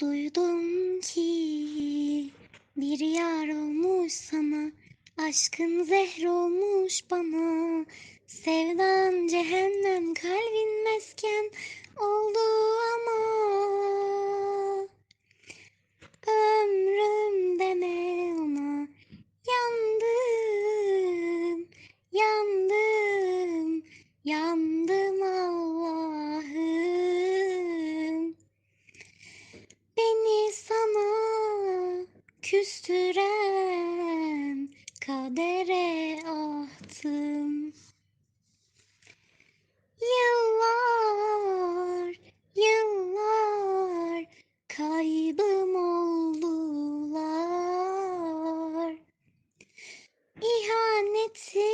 Duydum ki bir yar olmuş sana. Aşkın zehr olmuş bana. Sevdan cehennem kalbin mesken oldu ama. Ömrüm deme ona. Yandım, yandım, yandım. küstüren kadere attım. Yıllar, yıllar kaybım oldular. İhaneti